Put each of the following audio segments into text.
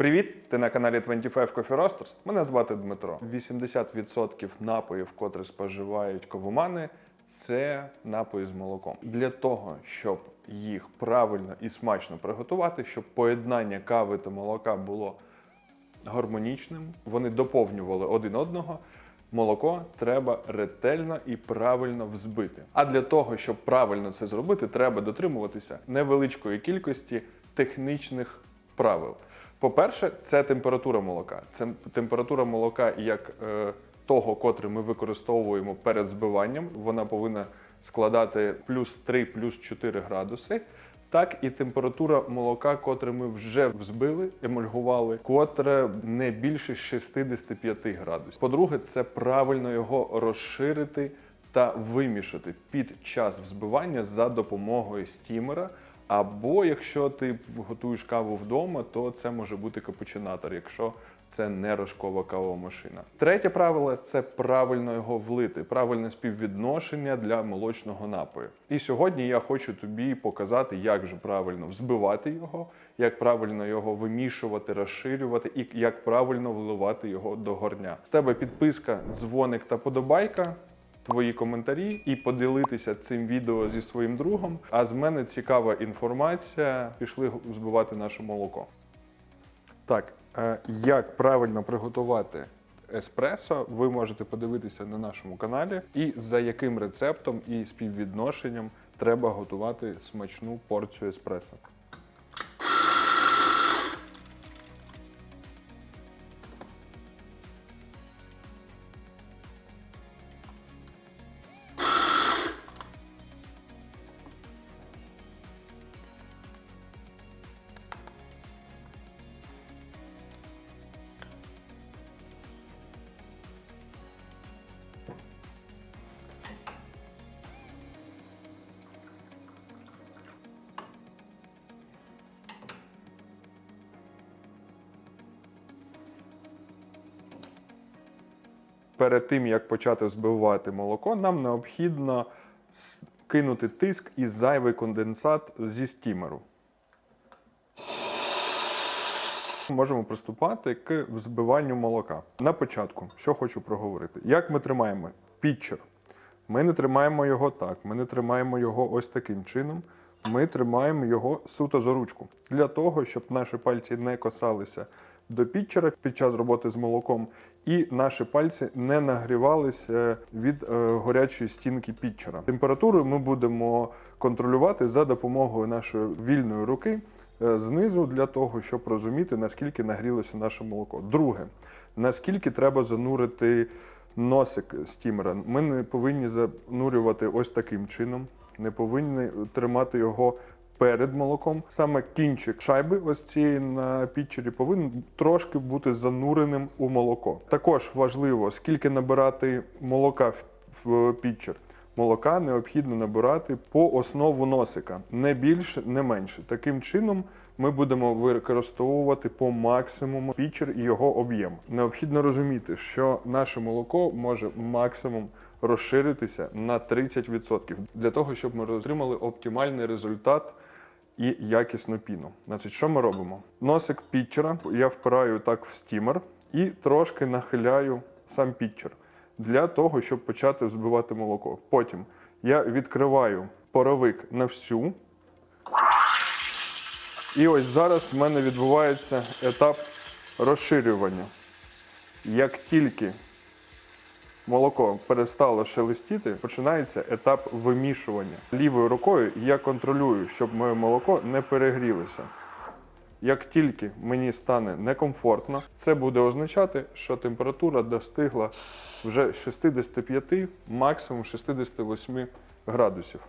Привіт! Ти на каналі 25 Coffee Roasters. Мене звати Дмитро. 80% напоїв, котрі споживають ковомани, це напої з молоком. Для того, щоб їх правильно і смачно приготувати, щоб поєднання кави та молока було гармонічним, вони доповнювали один одного. Молоко треба ретельно і правильно взбити. А для того, щоб правильно це зробити, треба дотримуватися невеличкої кількості технічних правил. По-перше, це температура молока. Це температура молока як е, того, котре ми використовуємо перед збиванням. Вона повинна складати плюс 3, плюс 4 градуси. Так і температура молока, котре ми вже взбили, емульгували, котре не більше 65 градусів. По-друге, це правильно його розширити та вимішати під час взбивання за допомогою стімера. Або якщо ти готуєш каву вдома, то це може бути капучинатор, якщо це не рожкова кавова машина. Третє правило це правильно його влити, правильне співвідношення для молочного напою. І сьогодні я хочу тобі показати, як же правильно взбивати його, як правильно його вимішувати, розширювати і як правильно вливати його до горня. В тебе підписка, дзвоник та подобайка твої коментарі і поділитися цим відео зі своїм другом. А з мене цікава інформація. Пішли збивати наше молоко. Так, е, як правильно приготувати еспресо, ви можете подивитися на нашому каналі, і за яким рецептом і співвідношенням треба готувати смачну порцію еспресо. Перед тим як почати збивати молоко, нам необхідно кинути тиск і зайвий конденсат зі стімеру. Можемо приступати к взбиванню молока. На початку, що хочу проговорити. Як ми тримаємо пітчер? Ми не тримаємо його так, ми не тримаємо його ось таким чином. Ми тримаємо його суто за ручку для того, щоб наші пальці не косалися до пітчера під час роботи з молоком, і наші пальці не нагрівалися від е, горячої стінки пітчера. Температуру ми будемо контролювати за допомогою нашої вільної руки е, знизу для того, щоб розуміти, наскільки нагрілося наше молоко. Друге, наскільки треба занурити носик стімера. Ми не повинні занурювати ось таким чином, не повинні тримати його перед молоком. Саме кінчик шайби, ось цієї на пітчері, повинен трошки бути зануреним у молоко. Також важливо, скільки набирати молока в- пітчер. Молока необхідно набирати по основу носика, не більше, не менше. Таким чином ми будемо використовувати по максимуму пітчер і його об'єм. Необхідно розуміти, що наше молоко може максимум розширитися на 30% для того, щоб ми отримали оптимальний результат і якісну піну. Значить, що ми робимо? Носик пітчера я впираю так в стімер і трошки нахиляю сам пітчер для того, щоб почати взбивати молоко. Потім я відкриваю поровик на всю. І ось зараз в мене відбувається етап розширювання. Як тільки молоко перестало шелестіти, починається етап вимішування. Лівою рукою я контролюю, щоб моє молоко не перегрілося. Як тільки мені стане некомфортно, це буде означати, що температура достигла вже 65, максимум 68 градусів.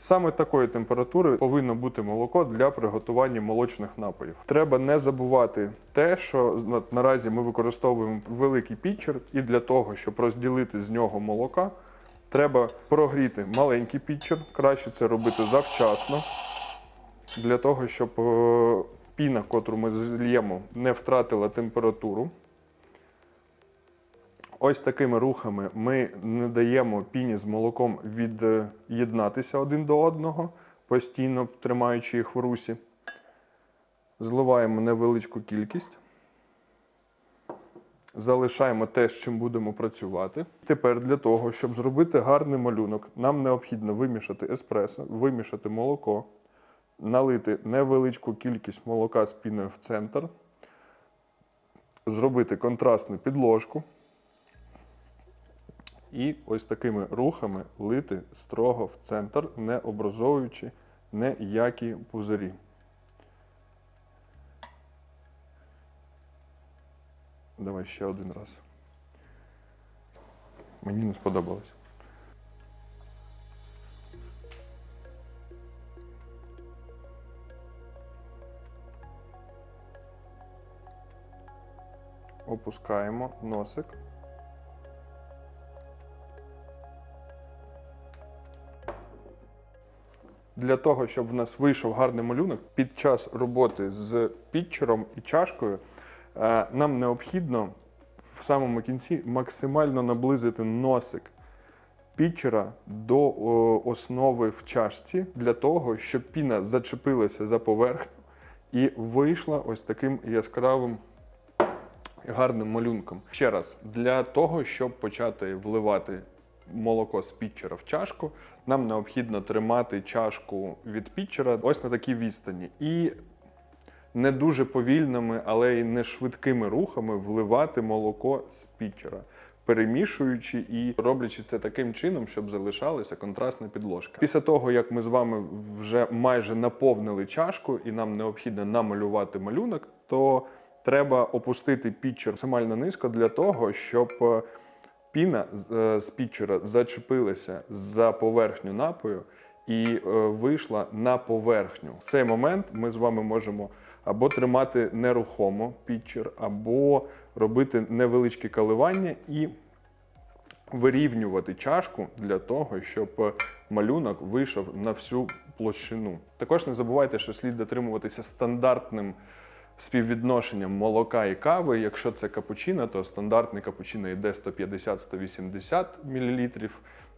Саме такої температури повинно бути молоко для приготування молочних напоїв. Треба не забувати те, що наразі ми використовуємо великий пітчер, і для того, щоб розділити з нього молока, треба прогріти маленький пітчер. Краще це робити завчасно, для того, щоб е, піна, котру ми зільємо, не втратила температуру. Ось такими рухами ми не даємо піні з молоком від'єднатися один до одного, постійно тримаючи їх в русі. Зливаємо невеличку кількість. Залишаємо те, з чим будемо працювати. Тепер для того, щоб зробити гарний малюнок, нам необхідно вимішати еспресо, вимішати молоко, налити невеличку кількість молока з піною в центр, зробити контрастну підложку. І ось такими рухами лити строго в центр, не образовуючи ніякі пузирі. Давай ще один раз. Мені не сподобалось. Опускаємо носик. Для того, щоб в нас вийшов гарний малюнок, під час роботи з пітчером і чашкою е, нам необхідно в самому кінці максимально наблизити носик пітчера до основи в чашці для того, щоб піна зачепилася за поверхню і вийшла ось таким яскравим гарним малюнком. Ще раз, для того, щоб почати вливати молоко з пітчера в чашку, нам необхідно тримати чашку від пітчера ось на такій відстані. І не дуже повільними, але й не швидкими рухами вливати молоко з пітчера, перемішуючи і роблячи це таким чином, щоб залишалася контрастна підложка. Після того, як ми з вами вже майже наповнили чашку, і нам необхідно намалювати малюнок, то треба опустити пітчер максимально низько для того, щоб е, піна з- е, пітчера зачепилася за поверхню напою і е, вийшла на поверхню. В цей момент ми з вами можемо або тримати нерухомо пітчер, або робити невеличкі коливання і вирівнювати чашку для того, щоб е, малюнок вийшов на всю площину. Також не забувайте, що слід дотримуватися стандартним співвідношенням молока і кави. Якщо це капучино, то стандартний капучино йде 150-180 мл,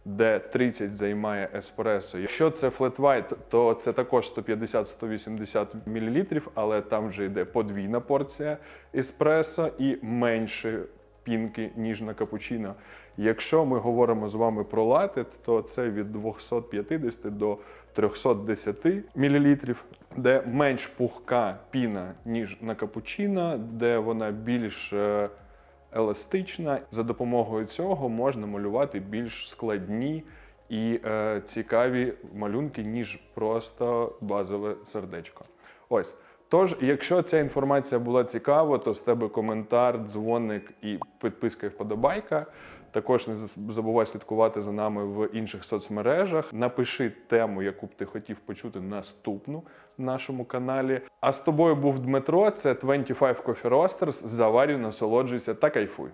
де 30 займає еспресо. Якщо це флетвайт, то це також 150-180 мл, але там вже йде подвійна порція еспресо і менше пінки, ніж на капучино. Якщо ми говоримо з вами про латет, то це від 250 до 310 мл, де менш пухка піна, ніж на капучино, де вона більш е, еластична. За допомогою цього можна малювати більш складні і е, цікаві малюнки, ніж просто базове сердечко. Ось. Тож, якщо ця інформація була цікава, то з тебе коментар, дзвоник і підписка і вподобайка. Також не забувай слідкувати за нами в інших соцмережах. Напиши тему, яку б ти хотів почути наступну в нашому каналі. А з тобою був Дмитро. Це 25 Coffee Roasters. Заварю, насолоджуйся та кайфуй.